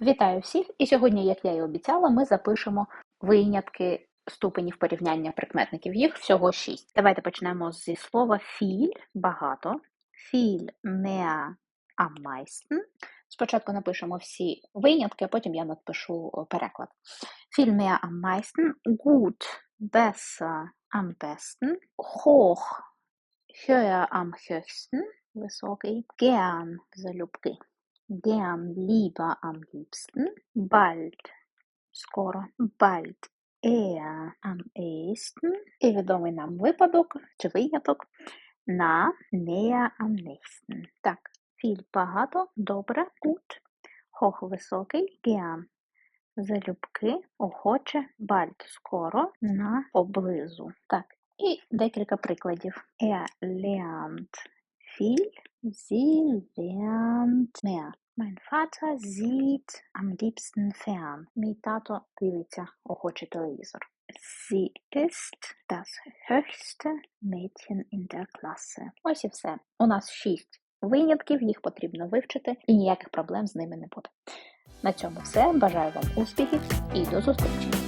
Вітаю всіх! І сьогодні, як я і обіцяла, ми запишемо винятки ступенів порівняння прикметників. Їх всього шість. Давайте почнемо зі слова філь багато. Філь am meisten. Спочатку напишемо всі винятки, а потім я напишу переклад. Viel mehr am meisten, gut, besser, am besten, hoch, höher високий, gern, залюбки, gern, lieber, am liebsten, bald, скоро, bald, eher, am ehesten, і відомий нам випадок чи виняток на näher, am nächsten. Так, viel багато, добре, gut, hoch, високий, gern, залюбки, охоче, bald, скоро, на поблизу. Так, і декілька прикладів. Er lernt viel, sie lernt mehr. Mein Vater sieht am liebsten fern. Мій тато дивиться охоче телевізор. Sie ist das höchste Mädchen in der Klasse. Ось і все. У нас шість винятків, їх потрібно вивчити, і ніяких проблем з ними не буде. На цьому все. Бажаю вам успіхів і до зустрічі!